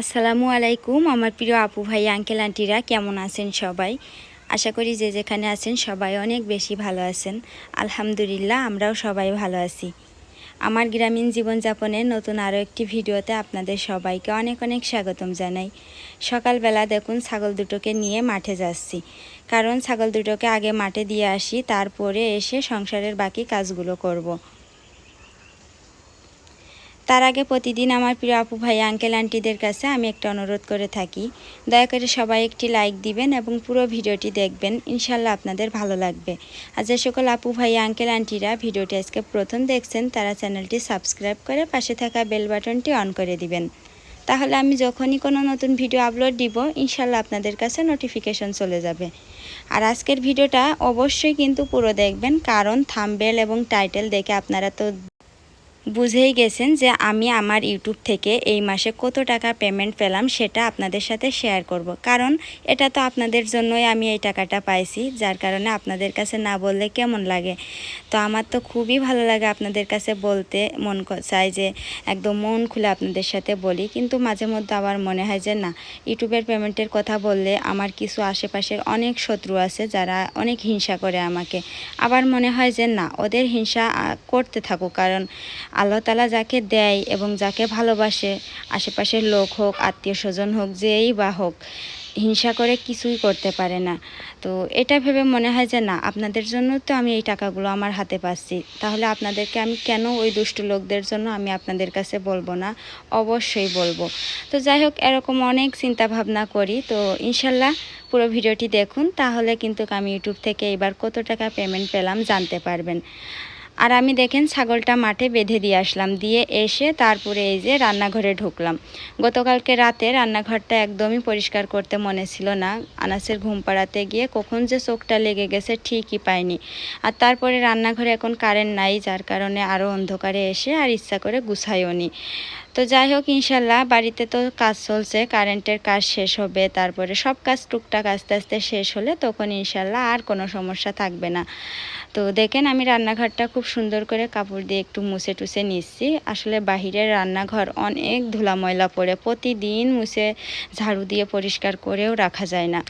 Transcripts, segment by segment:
আসসালামু আলাইকুম, আমার প্রিয় আপু ভাই, আঙ্কেল, আন্টিরা, কেমন আছেন সবাই? আশা করি যে যেখানে আছেন সবাই অনেক বেশি ভালো আছেন। আলহামদুলিল্লাহ, আমরাও সবাই ভালো আছি। আমার গ্রামীণ জীবনযাপনের নতুন আরও একটি ভিডিওতে আপনাদের সবাইকে অনেক অনেক স্বাগতম জানাই। সকালবেলা দেখুন ছাগল দুটোকে নিয়ে মাঠে যাচ্ছি। কারণ ছাগল দুটোকে আগে মাঠে দিয়ে আসি, তারপরে এসে সংসারের বাকি কাজগুলো করব। তার আগে প্রতিদিন আমার প্রিয় আপু ভাই আঙ্কেল আন্টিদের কাছে আমি একটা অনুরোধ করে থাকি। দয়া করে সবাই একটি লাইক দিবেন এবং পুরো ভিডিওটি দেখবেন। ইনশাল্লাহ আপনাদের ভালো লাগবে। আর যে সকল আপু ভাই আঙ্কেল আন্টিরা ভিডিওটি আজকে প্রথম দেখছেন, তারা চ্যানেলটি সাবস্ক্রাইব করে পাশে থাকা বেল বাটনটি অন করে দিবেন। তাহলে আমি যখনই কোনো নতুন ভিডিও আপলোড দিব ইনশাল্লাহ আপনাদের কাছে নোটিফিকেশন চলে যাবে। আর আজকের ভিডিওটা অবশ্যই কিন্তু পুরো দেখবেন, কারণ থামবেল এবং টাইটেল দেখে আপনারা তো বুঝেই গেছেন যে আমি আমার ইউটিউব থেকে এই মাসে কত টাকা পেমেন্ট পেলাম সেটা আপনাদের সাথে শেয়ার করব। কারণ এটা তো আপনাদের জন্যই আমি এই টাকাটা পাইছি, যার কারণে আপনাদের কাছে না বললে কেমন লাগে? তো আমার তো খুবই ভালো লাগে আপনাদের কাছে বলতে, মন চাই যে একদম মন খুলে আপনাদের সাথে বলি। কিন্তু মাঝে মধ্যে আবার মনে হয় যে না, ইউটিউবের পেমেন্টের কথা বললে আমার কিছু আশেপাশের অনেক শত্রু আছে যারা অনেক হিংসা করে আমাকে। আবার মনে হয় যে না, ওদের হিংসা করতে থাকুক। কারণ আল্লাহ তালা যাকে দেয় এবং যাকে ভালোবাসে, আশেপাশের লোক হোক, আত্মীয় স্বজন হোক, যেই বা হোক, হিংসা করে কিছুই করতে পারে না। তো এটা ভেবে মনে হয় যে না, আপনাদের জন্য তো আমি এই টাকাগুলো আমার হাতে পাচ্ছি। তাহলে আপনাদেরকে আমি কেন ওই দুষ্টু লোকদের জন্য আমি আপনাদের কাছে বলব না? অবশ্যই বলব। তো যাই হোক, এরকম অনেক চিন্তা ভাবনা করি। তো ইনশাল্লাহ পুরো ভিডিওটি দেখুন। তাহলে কিন্তু আমি ইউটিউব থেকে এবার কত টাকা পেমেন্ট পেলাম জানতে পারবেন। আর আমি দেখেন ছাগলটা মাঠে বেঁধে দিয়ে আসলাম। দিয়ে এসে তারপরে এই যে রান্নাঘরে ঢুকলাম। গতকালকে রাতে রান্নাঘরটা একদমই পরিষ্কার করতে মনে ছিল না। আনাসের ঘুম পাড়াতে গিয়ে কখন যে চোখটা লেগে গেছে ঠিকই পায়নি আর তারপরে রান্নাঘরে এখন কারেন্ট নাই, যার কারণে আরও অন্ধকারে এসে আর ইচ্ছা করে গুছাইও নি তো যাই হোক, ইনশাল্লাহ বাড়িতে তো কাজ চলছে, কারেন্টের কাজ শেষ হবে, তারপরে সব কাজ টুকটাক আস্তে আস্তে শেষ হলে তখন ইনশাল্লাহ আর কোনো সমস্যা থাকবে না। তো দেখেন আমি রান্নাঘরটা খুব সুন্দর করে কাপড় দিয়ে একটু মুছে টুছে নিচ্ছি। আসলে বাহিরের রান্নাঘর অনেক ধুলা ময়লা পড়ে, প্রতিদিন মুছে ঝাড়ু দিয়ে পরিষ্কার করেও রাখা যায় না।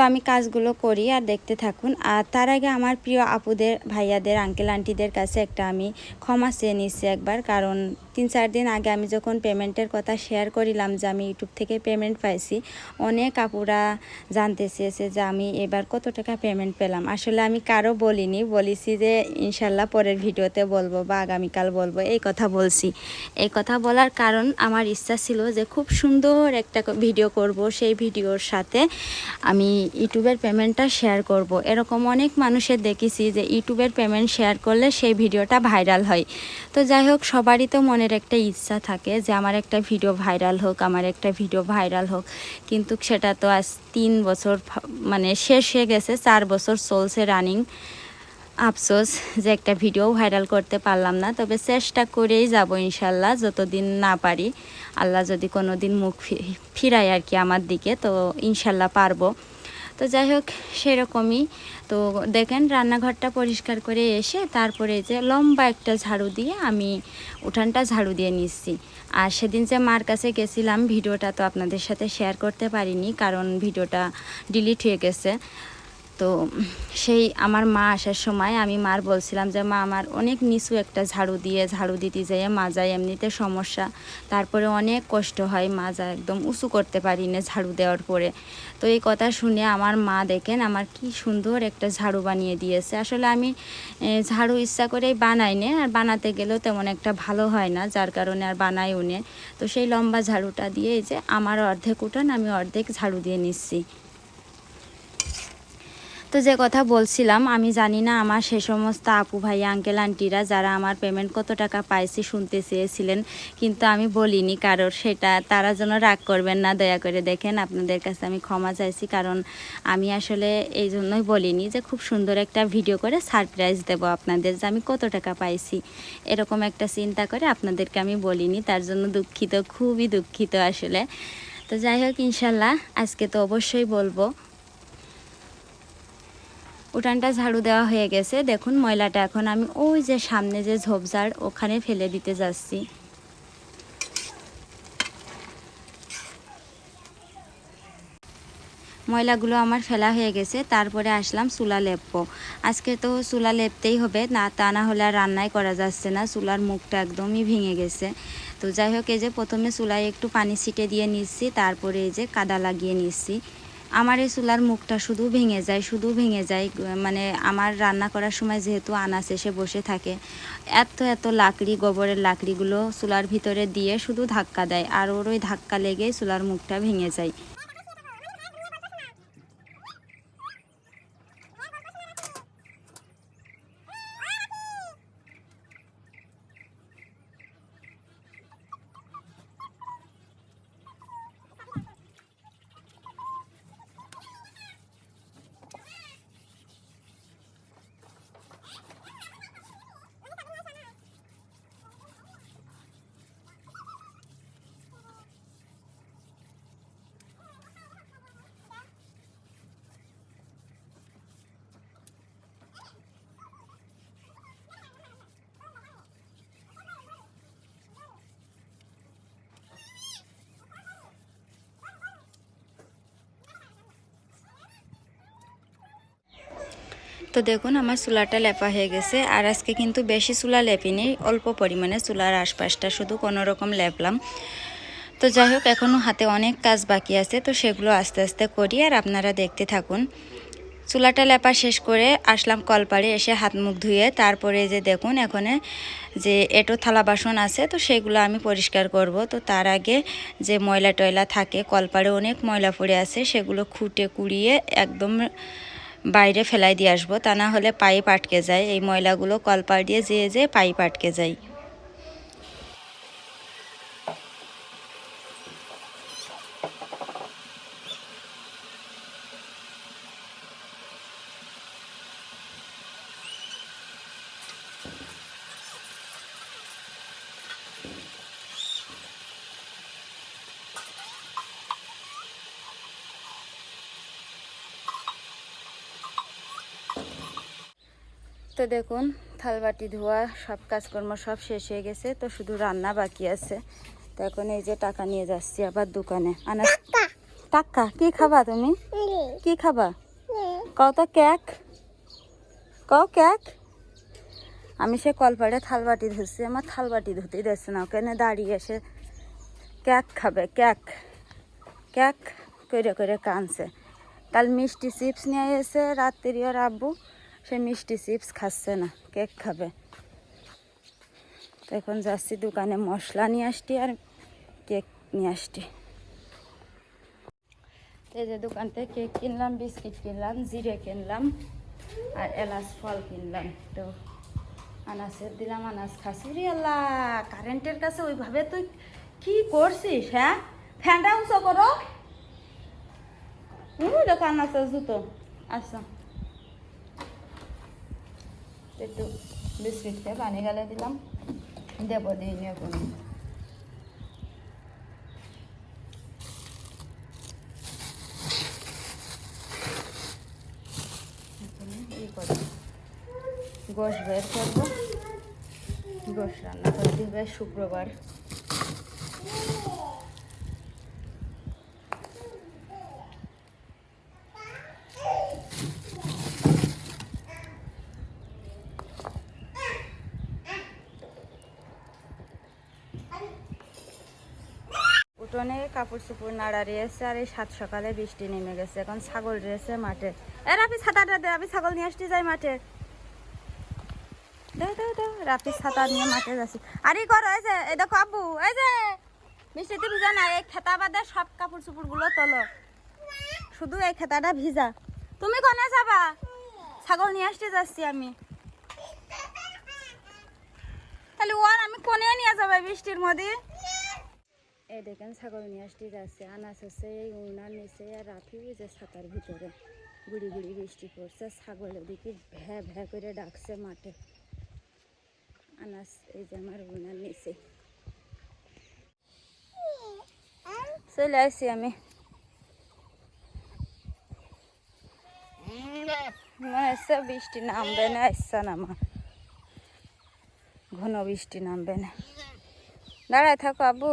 তো আমি কাজগুলো করি আর দেখতে থাকুন। আর তার আগে আমার প্রিয় আপুদের, ভাইয়াদের আঙ্কেল আন্টিদের কাছে একটা আমি ক্ষমা চেয়ে নিচ্ছি একবার। কারণ তিন চার দিন আগে আমি যখন পেমেন্টের কথা শেয়ার করিলাম যে আমি ইউটিউব থেকে পেমেন্ট পাইছি, অনেক আপুরা জানতে চেয়েছে যে আমি এবার কত টাকা পেমেন্ট পেলাম। আসলে আমি কারও বলিনি, বলেছি যে ইনশাল্লাহ পরের ভিডিওতে বলব বা আগামীকাল বলব, এই কথা বলছি। এই কথা বলার কারণ আমার ইচ্ছা ছিল যে খুব সুন্দর একটা ভিডিও করব, সেই ভিডিওর সাথে আমি ইউটিউবের পেমেন্টটা শেয়ার করব। এরকম অনেক মানুষের দেখেছি যে ইউটিউবের পেমেন্ট শেয়ার করলে সেই ভিডিওটা ভাইরাল হয়। তো যাই হোক, সবারই তো মনের একটা ইচ্ছা থাকে যে আমার একটা ভিডিও ভাইরাল হোক, আমার একটা ভিডিও ভাইরাল হোক। কিন্তু সেটা তো আজ তিন বছর মানে শেষ হয়ে গেছে, চার বছর চলছে রানিং আফসোস যে একটা ভিডিও ভাইরাল করতে পারলাম না। তবে চেষ্টা করেই যাব ইনশাল্লাহ, যতদিন না পারি। আল্লাহ যদি কোনো দিন মুখ ফিরায় আর কি আমার দিকে, তো ইনশাল্লাহ পারব। তো যাই হোক, সেরকমই। তো দেখেন, রান্নাঘরটা পরিষ্কার করে এসে তারপরে যে লম্বা একটা ঝাড়ু দিয়ে আমি উঠানটা ঝাড়ু দিয়ে নিচ্ছি। আর সেদিন যে মার কাছে গেছিলাম, ভিডিওটা তো আপনাদের সাথে শেয়ার করতে পারিনি, কারণ ভিডিওটা ডিলিট হয়ে গেছে। তো সেই আমার মা আসার সময় আমি মার বলছিলাম যে, মা, আমার অনেক নিচু একটা ঝাড়ু দিয়ে, ঝাড়ু দিতে যাই যায়, এমনিতে সমস্যা। তারপরে অনেক কষ্ট হয় মাজা একদম উঁচু করতে পারি না ঝাড়ু দেওয়ার পরে। তো এই কথা শুনে আমার মা দেখেন আমার কি সুন্দর একটা ঝাড়ু বানিয়ে দিয়েছে। আসলে আমি ঝাড়ু ইচ্ছা করেই বানাই নে, আর বানাতে গেলেও তেমন একটা ভালো হয় না, যার কারণে আর বানাই উনে তো সেই লম্বা ঝাড়ুটা দিয়ে যে আমার অর্ধেক উঠান, আমি অর্ধেক ঝাড়ু দিয়ে নিচ্ছি। তো যে কথা বলছিলাম, আমি জানি না আমার সে সমস্ত আপু ভাই আঙ্কেল আন্টিরা যারা আমার পেমেন্ট কত টাকা পাইছি, শুনতে চেয়েছিলেন, কিন্তু আমি বলিনি কারোর সেটা। তারা যেন রাগ করবেন না, দয়া করে দেখেন, আপনাদের কাছে আমি ক্ষমা চাইছি, কারণ আমি আসলে এই জন্যই বলিনি যে খুব সুন্দর একটা ভিডিও করে সারপ্রাইজ দেব আপনাদের যে আমি কত টাকা পাইছি। এরকম একটা চিন্তা করে আপনাদেরকে আমি বলিনি, তার জন্য দুঃখিত, খুবই দুঃখিত আসলে। তো যাই হোক, ইনশাল্লাহ, আজকে তো অবশ্যই বলব। উঠানটা ঝাড়ু দেওয়া হয়ে গেছে। দেখুন, ময়লাটা এখন আমি ওই যে সামনে যে ঝোপঝাড়, ওখানে ফেলে দিতে যাচ্ছি। ময়লাগুলো আমার ফেলা হয়ে গেছে, তারপরে আসলাম চুলা লেপবো। আজকে তো চুলা লেপতেই হবে, না, তা না হলে আর রান্নাই করা যাচ্ছে না, চুলার মুখটা একদমই ভেঙে গেছে। তো যাই হোক, এই যে প্রথমে চুলায় একটু পানি ছিটে দিয়ে নিচ্ছি, তারপরে এই যে কাদা লাগিয়ে নিচ্ছি। আমার এই চুলার মুখটা শুধু ভেঙে যায়, শুধু ভেঙে যায়। মানে আমার রান্না করার সময় যেহেতু আনাস এসে বসে থাকে, এত এত লাকড়ি, গোবরের লাকড়িগুলো চুলার ভিতরে দিয়ে শুধু ধাক্কা দেয় আর ওর ওই ধাক্কা লেগেই চুলার মুখটা ভেঙে যায়। তো দেখুন, আমার চুলাটা লেপা হয়ে গেছে। আর আজকে কিন্তু বেশি চুলা লেপিনি, অল্প পরিমাণে চুলার আশপাশটা শুধু কোনো রকম লেপলাম। তো যাই হোক এখনও হাতে অনেক কাজ বাকি আছে, তো সেগুলো আস্তে আস্তে করি আর আপনারা দেখতে থাকুন। চুলাটা লেপা শেষ করে আসলাম কলপাড়ে এসে হাত মুখ ধুয়ে, তারপরে যে দেখুন, এখানে যে এটো থালা বাসন আছে, তো সেগুলো আমি পরিষ্কার করব। তো তার আগে যে ময়লা টয়লা থাকে, কলপাড়ে অনেক ময়লা পড়ে আছে, সেগুলো খুঁটে কুড়িয়ে একদম বাইরে ফেলাই দিয়ে আসব। তা না হলে পাইপ আটকে যায়। এই ময়লাগুলো কলপার দিয়ে যেয়ে যেয়ে পাইপ আটকে যায়। তো দেখুন থালবাটি ধোয়া সব কাজকর্ম সব শেষ হয়ে গেছে তো শুধু রান্না বাকি আছে। তো এখন এই যে টাকা নিয়ে যাচ্ছি আবার দোকানে। আনা টাকা। কি খাবা তুমি? কি খাবা? কত কেক। কও কেক। আমি সে কলপাড়ে থালবাটি ধরছি আমার থালবাটি ধুতেই দিচ্ছে না ওখানে দাঁড়িয়ে এসে কেক খাবে কেক। ক্যাক করে করে কানছে কাল মিষ্টি চিপস নিয়ে এসে রাত্রি ওর আব্বু সে মিষ্টি চিপস খাচ্ছে না, কেক খাবে। তো এখন যাচ্ছি দোকানে মশলা নিয়ে আসছি আর কেক নিয়ে আসছি। এই যে দোকান থেকে কেক কিনলাম, বিস্কিট কিনলাম, জিরে কিনলাম আর এলাচ, ফল কিনলাম। তো আনাসের দিলাম, আনাস খাসি রে আল্লাহ, কারেন্টের কাছে ওইভাবে তুই কি করছিস হ্যাঁ? ফ্যানটা উঁচু করো। দেখো আনাসের জুতো। আচ্ছা। একটু বিস্কিটকে পানি গালে দিলাম। দেব দিয়ে নিয়ে করুন গোশ বের করব। গোশ রান্না করে দিবে শুক্রবার। উঠোনে কাপড় চোপড় নাড়া রয়েছে আর এই সাত সকালে বৃষ্টি নেমে গেছে। এখন ছাগল রয়েছে মাঠে। এ, রাফি ছাতাটা দে আমি ছাগল নিয়ে আসতে যাই মাঠে। ছাতা নিয়ে মাঠে যাচ্ছি। যে, এই দেখো আব্বু, এই যে বৃষ্টিতে ভিজা এই খেতা বাদে সব কাপড় তোলো। শুধু এই ভিজা। তুমি কোনে ছাগল নিয়ে আসতে যাচ্ছি আমি। তাহলে ওর আমি কোনে নিয়ে যাব বৃষ্টির মধ্যে? এই দেখেন ছাগল নিয়ে আসতে যাচ্ছে। আনাস হচ্ছে এই উনার নিচে আর রাফি যে ছাতার ভিতরে। গুড়ি গুড়ি বৃষ্টি পড়ছে, ছাগল ওদিকে ভ্যা ভ্যা করে ডাকছে মাঠে। আনাস এই যে আমার উনার নিচে। চলে আসছি আমি। বৃষ্টি নামবে না আসছে না আমার। ঘন বৃষ্টি নামবে না। দাঁড়ায় থাকো আবু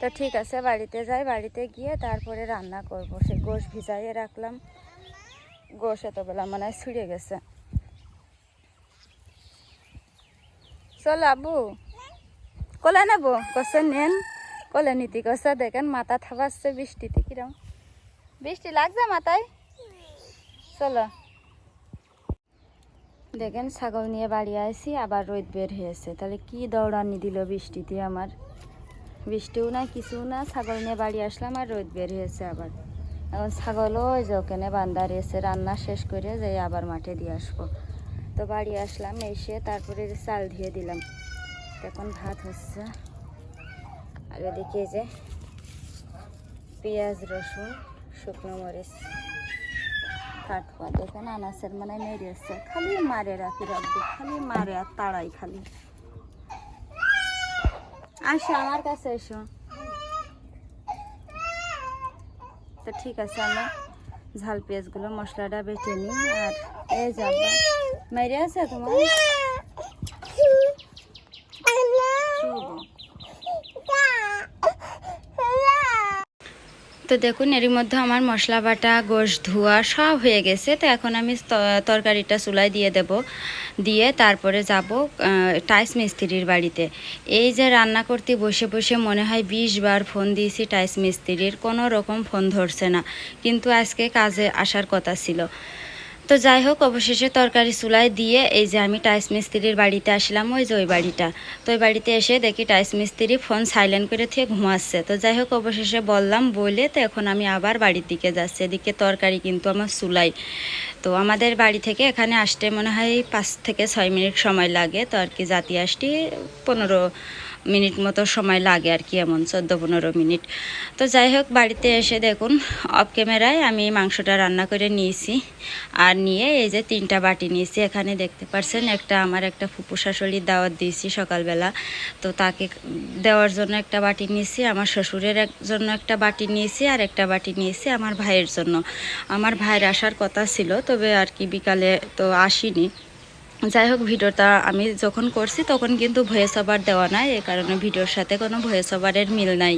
তো ঠিক আছে, বাড়িতে যাই, বাড়িতে গিয়ে তারপরে রান্না করব। সে গোশ ভিজাইয়ে রাখলাম। গোশ এতবেলা মনে হয় ছুড়ে গেছে। চল আবু কোলে নেব? কষে নেন। কোলে নীতি কষা দেখেন মাথা থাবাচ্ছে বৃষ্টিতে কিরম। বৃষ্টি লাগছে মাথায়? চলো। দেখেন ছাগল নিয়ে বাড়ি আসি আবার রোদ বের হয়েছে। তাহলে কি দৌড়ানি দিল বৃষ্টিতে আমার? বৃষ্টিও না কিছু না ছাগল নিয়ে বাড়ি আসলাম আর রোদ বের হয়েছে আবার। এখন ছাগলও ওই যে ওখানে বান্ধা রয়েছে, রান্না শেষ করে যাই আবার মাঠে দিয়ে আসব। তো বাড়ি আসলাম, এসে তারপরে চাল ধুয়ে দিলাম। এখন ভাত হচ্ছে। আর ওদিকে যে পেঁয়াজ, রসুন, শুকনো মরিচ কাটপা দেখেন আনাসের মানে মেরেছে খালি মারে রাখি, রাখব। খালি মারে আর তাড়াই খালি। আসো আমার কাছে এসো। তো ঠিক আছে, আমি ঝাল পেঁয়াজগুলো, মশলাটা বেটে নিই, আর এই যাব মেরে আছে তোমার? তো দেখুন, এরই মধ্যে আমার মশলা বাটা, গোশ, ধোয়া সব হয়ে গেছে। তো এখন আমি তরকারিটা চুলাই দিয়ে দেব। দিয়ে তারপরে যাব টাইস মিস্ত্রির বাড়িতে। এই যে রান্না করতে বসে বসে মনে হয় বিশ বার ফোন দিয়েছি টাইস মিস্ত্রির, কোনো রকম ফোন ধরছে না। কিন্তু আজকে কাজে আসার কথা ছিল। তো যাই হোক, অবশেষে তরকারি চুলায় দিয়ে এই যে আমি টাইস মিস্ত্রির বাড়িতে আসলাম, ওই যে ওই বাড়িটা। তো ওই বাড়িতে এসে দেখি টাইস মিস্ত্রি ফোন সাইলেন্ট করে থেকে ঘুমাচ্ছে। তো যাই হোক, অবশেষে বললাম, বলে তো এখন আমি আবার বাড়ির দিকে যাচ্ছি। এদিকে তরকারি কিন্তু আমার চুলাই। তো আমাদের বাড়ি থেকে এখানে আসতে মনে হয় পাঁচ থেকে ছয় মিনিট সময় লাগে। তো আর কি জাতি আসতে পনেরো মিনিট মতো সময় লাগে আর কি, এমন চোদ্দ পনেরো মিনিট। তো যাই হোক, বাড়িতে এসে দেখুন অফ ক্যামেরায় আমি মাংসটা রান্না করে নিয়েছি। আর নিয়ে এই যে তিনটা বাটি নিয়েছি, এখানে দেখতে পারছেন একটা আমার একটা ফুপু শাশুড়ির দাওয়াত দিয়েছি সকালবেলা। তো তাকে দেওয়ার জন্য একটা বাটি নিয়েছি, আমার শ্বশুরের জন্য একটা বাটি নিয়েছি, আর একটা বাটি নিয়েছি আমার ভাইয়ের জন্য। আমার ভাইয়ের আসার কথা ছিল, তবে আর কি বিকালে তো আসিনি। যাই হোক ভিডিওটা আমি যখন করছি তখন কিন্তু ভয়েস ওভার দেওয়া নাই, এ কারণে ভিডিওর সাথে কোনো ভয়েস ওভারের মিল নাই।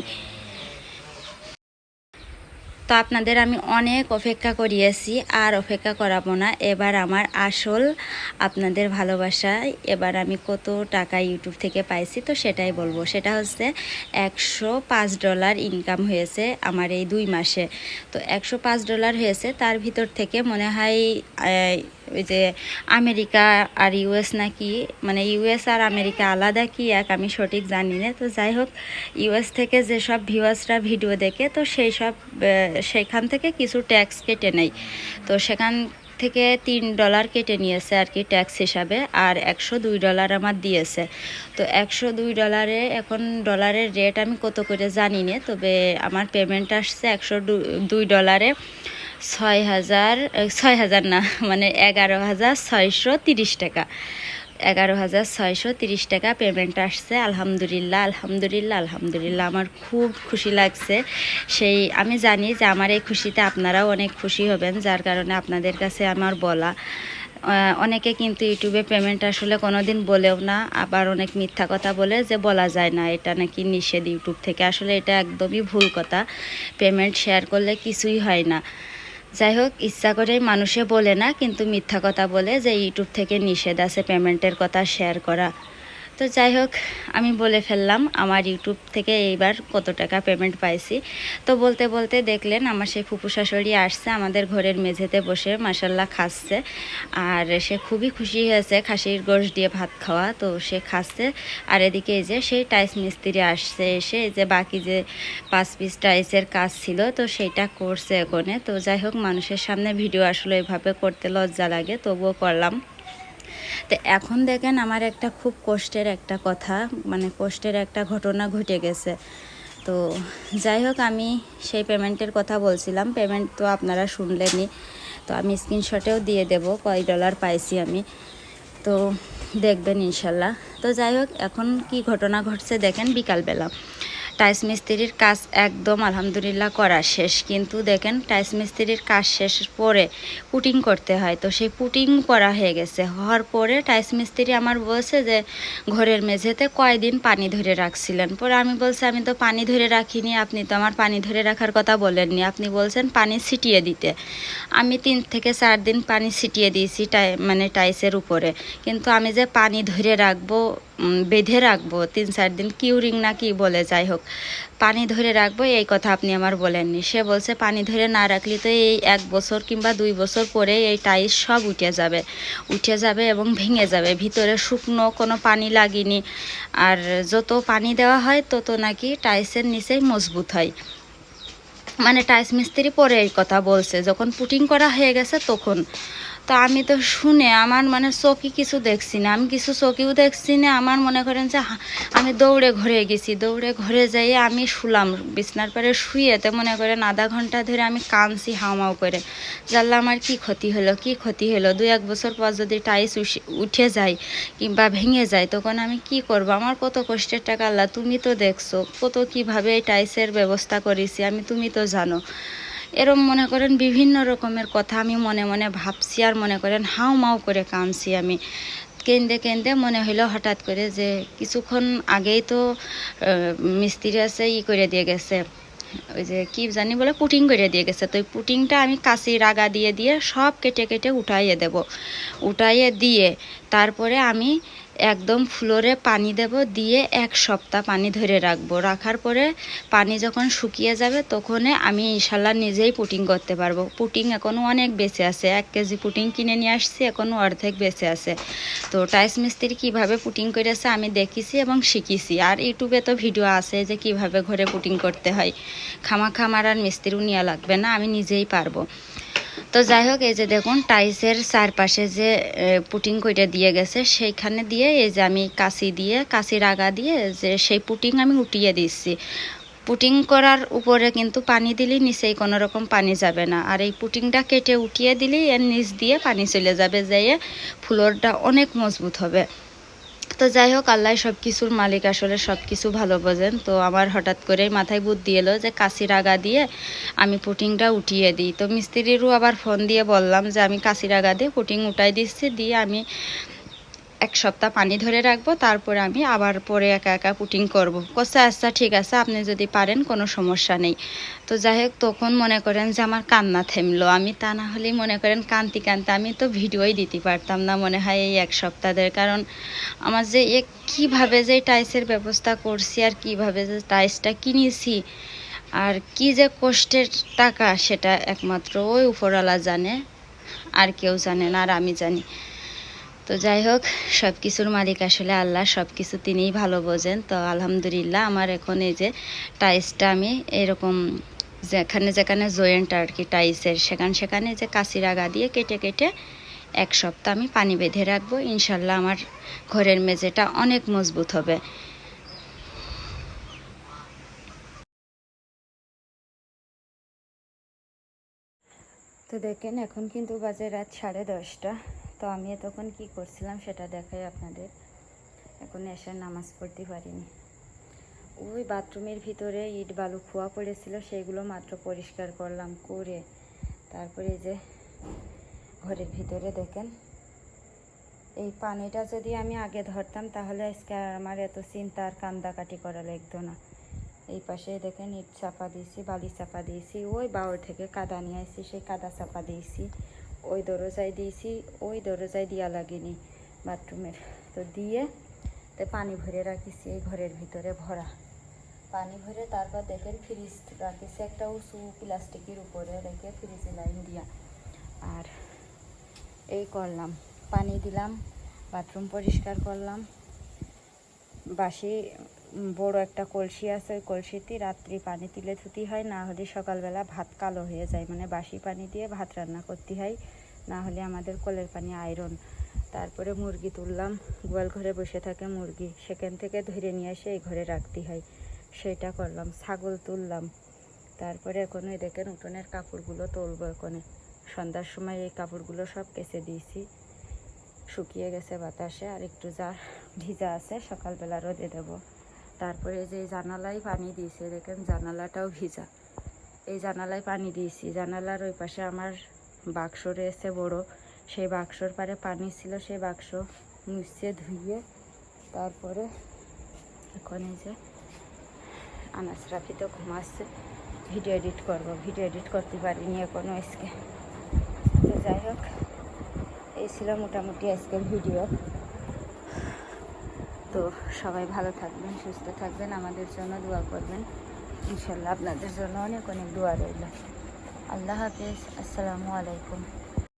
তো আপনাদের আমি অনেক অপেক্ষা করিয়েছি, আর অপেক্ষা করাবো না। এবার আমার আসল আপনাদের ভালোবাসায় এবার আমি কত টাকা ইউটিউব থেকে পাইছি তো সেটাই বলব। সেটা হচ্ছে একশো পাঁচ ডলার ইনকাম হয়েছে আমার এই দুই মাসে। তো একশো পাঁচ ডলার হয়েছে, তার ভিতর থেকে মনে হয় ওই যে আমেরিকা আর ইউএস নাকি মানে ইউএস আর আমেরিকা আলাদা কি এক, আমি সঠিক জানি না। তো যাই হোক, ইউএস থেকে যেসব ভিউয়ার্সরা ভিডিও দেখে, তো সেই সব সেখান থেকে কিছু ট্যাক্স কেটে নেয়। তো সেখান থেকে তিন ডলার কেটে নিয়েছে আর কি ট্যাক্স হিসাবে, আর একশো দুই ডলার আমার দিয়েছে। তো একশো দুই ডলারে এখন ডলারের রেট আমি কত করে জানি না, তবে আমার পেমেন্ট আসছে একশো দুই ডলারে। ছয় হাজার ছয় হাজার না মানে এগারো হাজার ছয়শো তিরিশ টাকা। এগারো হাজার ছয়শো তিরিশ টাকা পেমেন্ট আসছে, আলহামদুলিল্লাহ আলহামদুলিল্লাহ আলহামদুলিল্লাহ। আমার খুব খুশি লাগছে। সেই, আমি জানি যে আমার এই খুশিতে আপনারাও অনেক খুশি হবেন, যার কারণে আপনাদের কাছে আমার বলা। অনেকে কিন্তু ইউটিউবে পেমেন্ট আসলে কোনো দিন বলেও না, আবার অনেক মিথ্যা কথা বলে যে বলা যায় না, এটা নাকি নিষেধ ইউটিউব থেকে। আসলে এটা একদমই ভুল কথা। পেমেন্ট শেয়ার করলে কিছুই হয় না। যাই হোক ইচ্ছা করে মানুষে বলে না, কিন্তু মিথ্যা কথা বলে যে ইউটিউব থেকে নিষেধ আছে পেমেন্টের কথা শেয়ার করা। তো যাই হোক, আমি বলে ফেললাম আমার ইউটিউব থেকে এইবার কত টাকা পেমেন্ট পাইছি। তো বলতে বলতে দেখলেন আমার সেই ফুপু শাশুড়ি আসছে আমাদের ঘরের মেঝেতে বসে মাসাল্লাহ খাচ্ছে। আর সে খুবই খুশি হয়েছে খাসির গোশ দিয়ে ভাত খাওয়া, তো সে খাচ্ছে। আর এদিকে এই যে সেই টাইস মিস্ত্রি আসছে এসে, এই যে বাকি যে পাঁচ পিস টাইসের কাজ ছিল, তো সেইটা করছে এখানে। তো যাই হোক, মানুষের সামনে ভিডিও আসলে এভাবে করতে লজ্জা লাগে, তবুও করলাম। তো এখন দেখেন আমার একটা খুব কষ্টের একটা কথা মানে কষ্টের একটা ঘটনা ঘটে গেছে। তো যাই হোক, আমি সেই পেমেন্টের কথা বলছিলাম। পেমেন্ট তো আপনারা শুনলেনই। তো আমি স্ক্রিনশটেও দিয়ে দেব, কয় ডলার পাইছি আমি। তো দেখবেন ইনশাল্লাহ। তো যাই হোক, এখন কি ঘটনা ঘটছে দেখেন বিকালবেলা। টাইস মিস্ত্রির কাজ একদম আলহামদুলিল্লাহ করা শেষ। কিন্তু দেখেন টাইস মিস্ত্রির কাজ শেষ পরে পুটিং করতে হয়। তো সেই পুটিং করা হয়ে গেছে। হওয়ার পরে টাইস মিস্ত্রি আমার বলছে যে, ঘরের মেঝেতে কয়দিন পানি ধরে রাখছিলেন? পরে আমি বলছি, আমি তো পানি ধরে রাখিনি। আপনি তো আমার পানি ধরে রাখার কথা বলেননি। আপনি বলছেন পানি ছিটিয়ে দিতে। আমি তিন থেকে চার দিন পানি ছিটিয়ে দিয়েছি টাই মানে টাইসের উপরে। কিন্তু আমি যে পানি ধরে রাখব বেঁধে রাখব, তিন চার দিন কিউরিং না কি বলে, যাই হোক। পানি ধরে রাখব, এই কথা আপনি আমার বলেননি। সে বলছে, পানি ধরে না রাখলে তো এই এক বছর কিংবা দুই বছর পরে এই টাইস সব উঠে যাবে। উঠে যাবে এবং ভেঙে যাবে। ভিতরে শুকনো কোনো পানি লাগেনি। আর যত পানি দেওয়া হয়, তত নাকি টাইসের নিচেই মজবুত হয়। মানে টাইস মিস্ত্রি পরে এই কথা বলছে। যখন পুটিং করা হয়ে গেছে, তখন তো আমি তো শুনে আমার মানে চকি কিছু দেখছি না। আমি কিছু চকিও দেখছি না, আমার মনে করেন যে আমি দৌড়ে ঘরে গেছি। দৌড়ে ঘরে যাই আমি শুলাম, বিছনার পরে শুয়ে তো মনে করেন আধা ঘণ্টা ধরে আমি কাঁদছি হাওমাও করে। জানলা আমার কি ক্ষতি হলো, কি ক্ষতি হলো? দু এক বছর পর যদি টাইস উঠে যায় কিংবা ভেঙে যায়, তখন আমি কি করব? আমার কত কষ্টের টাকা, আল্লাহ, তুমি তো দেখছ। কত কীভাবে এই টাইসের ব্যবস্থা করেছি, আমি, তুমি তো জানো। এরম মনে করেন বিভিন্ন রকমের কথা আমি মনে মনে ভাবছি আর মনে করেন হাউ মাউ করে কাঁদছি আমি। কেন্দে কেন্দে মনে হইল হঠাৎ করে যে কিছুক্ষণ আগেই তো মিস্ত্রি আছে ই করে দিয়ে গেছে। ওই যে কি জানি বলে পুটিং করে দিয়ে গেছে। তো ওই পুটিংটা আমি কাশি রাগা দিয়ে দিয়ে সব কেটে কেটে উঠাইয়ে দেব। উঠাইয়ে দিয়ে তারপরে আমি একদম ফ্লোরে পানি দেব, দিয়ে এক সপ্তাহ পানি ধরে রাখব। রাখার পরে পানি যখন শুকিয়ে যাবে তখন আমি ইনশাল্লাহ নিজেই পুটিং করতে পারব। পুটিং এখনও অনেক বেঁচে আছে। এক কেজি পুটিং কিনে নিয়ে আসছি এখনও অর্ধেক বেঁচে আছে। তো টাইস মিস্ত্রি কীভাবে পুটিং করেছে আমি দেখিছি এবং শিখিছি। আর ইউটিউবে তো ভিডিও আছে যে কীভাবে ঘরে পুটিং করতে হয়। খামা খামার আর মিস্ত্রিও নেওয়া লাগবে না, আমি নিজেই পারব। তো যাই হোক, এই যে দেখুন, টাইসের চারপাশে যে পুটিং করে দিয়ে গেছে, সেইখানে দিয়ে এই যে আমি কাশি দিয়ে কাশির আগা দিয়ে যে সেই পুটিং আমি উঠিয়ে দিচ্ছি। পুটিং করার উপরে কিন্তু পানি দিলে নিচেই কোনো রকম পানি যাবে না। আর এই পুটিংটা কেটে উঠিয়ে দিলেই এর নিচ দিয়ে পানি চলে যাবে, যেয়ে ফ্লোরটা অনেক মজবুত হবে। তো যাই হোক, আল্লাহ সব কিছুর মালিক আসলে সব কিছু ভালো বোঝেন। তো আমার হঠাৎ করে মাথায় বুদ্ধি এলো যে কাশির আগা দিয়ে আমি পুটিংটা উঠিয়ে দিই। তো মিস্ত্রিরও আবার ফোন দিয়ে বললাম যে আমি কাশির আগা দিয়ে পুটিং উঠাই দিচ্ছি, দিয়ে আমি এক সপ্তাহ পানি ধরে রাখব, তারপরে আমি আবার পরে একা একা পুটিং করব। কোসা আচ্ছা ঠিক আছে, আপনি যদি পারেন, কোনো সমস্যা নেই। তো যাই হোক তখন মনে করেন যে আমার কান্না থেমলো। আমি তা না হলেই মনে করেন কান্তি কান্তি, আমি তো ভিডিওই দিতে পারতাম না মনে হয় এই এক সপ্তাহের। কারণ আমার যে এ কীভাবে যে টাইসের ব্যবস্থা করছি আর কীভাবে যে টাইসটা কিনেছি আর কি যে কষ্টের টাকা সেটা একমাত্র ওই উপরওয়ালা জানে, আর কেউ জানে না আর আমি জানি। তো যাই হোক সব কিছুর মালিক আসলে আল্লাহ সব কিছু তিনিই ভালো বোঝেন। তো আলহামদুলিল্লাহ, আমার এখন এই যে টাইসটা আমি এরকম যেখানে যেখানে জয়েন্ট আর কি টাইসের, সেখানে সেখানে যে কাশির আগা দিয়ে কেটে কেটে এক সপ্তাহ আমি পানি বেঁধে রাখব। ইনশাল্লাহ আমার ঘরের মেঝেটা অনেক মজবুত হবে। তো দেখেন, এখন কিন্তু বাজে রাত সাড়ে দশটা। তো আমি তখন কি করছিলাম সেটা দেখাই আপনাদের। এখন এসে নামাজ পড়তে পারিনি। ওই বাথরুমের ভিতরে ইট বালু খোয়া পড়েছিল, সেগুলো মাত্র পরিষ্কার করলাম করে। তারপরে যে ঘরের ভিতরে দেখেন, এই পানিটা যদি আমি আগে ধরতাম তাহলে আজকে আমার এত চিন্তা আর কান্দাকাটি করা লাগতো না। এই পাশে দেখেন ইট চাপা দিয়েছি, বালি চাপা দিয়েছি, ওই বাউর থেকে কাদা নিয়ে আসছি সেই কাদা চাপা দিয়েছি, ওই দরজায় দিয়েছি, ওই দরজায় দিয়া লাগেনি বাথরুমের। তো দিয়ে তো পানি ভরে রাখিছি এই ঘরের ভিতরে ভরা। পানি ভরে তারপর দেখেন ফ্রিজ রাখিছি একটা উঁচু প্লাস্টিকের উপরে রেখে ফ্রিজে লাইন দিয়া। আর এই করলাম, পানি দিলাম বাথরুম পরিষ্কার করলাম। বাসি বড় একটা কলসি আছে, ওই কলসিতে রাত্রি পানি তুলে ধুতি হয়, না হলে সকালবেলা ভাত কালো হয়ে যায় মানে বাসি পানি দিয়ে ভাত রান্না করতে হয়, না হলে আমাদের কলের পানি আয়রন তারপরে মুরগি তুললাম, গোয়াল ঘরে বসে থাকে মুরগি, সেখান থেকে ধরে নিয়ে এসে এই ঘরে রাখতে হয়। সেটা করলাম, ছাগল তুললাম। তারপরে এখন ওই দেখেন উঠোনের কাপড়গুলো তুলবো এখানে। সন্ধ্যার সময় এই কাপড়গুলো সব কেচে দিয়েছি। শুকিয়ে গেছে বাতাসে, আর একটু যা ভিজা আছে সকালবেলা রোদে দেবো। তারপরে যে জানালায় পানি দিয়েছে, দেখেন জানালাটাও ভিজা। এই জানালায় পানি দিয়েছি। জানালার ওই পাশে আমার বাক্স রয়েছে বড়। সেই বাক্সর পারে পানি ছিল, সেই বাক্স মুছে ধুয়ে তারপরে এখন এই যে আনাস রাখি তো ঘুমাচ্ছে ভিডিও এডিট করব, ভিডিও এডিট করতে পারিনি এখনও আজকে। তো যাই হোক, এই ছিল মোটামুটি আজকের ভিডিও। তো সবাই ভালো থাকবেন, সুস্থ থাকবেন, আমাদের জন্য দোয়া করবেন। ইনশাল্লাহ আপনাদের জন্য অনেক অনেক দোয়া রইল। আল্লাহ হাফিজ, আসসালামু আলাইকুম।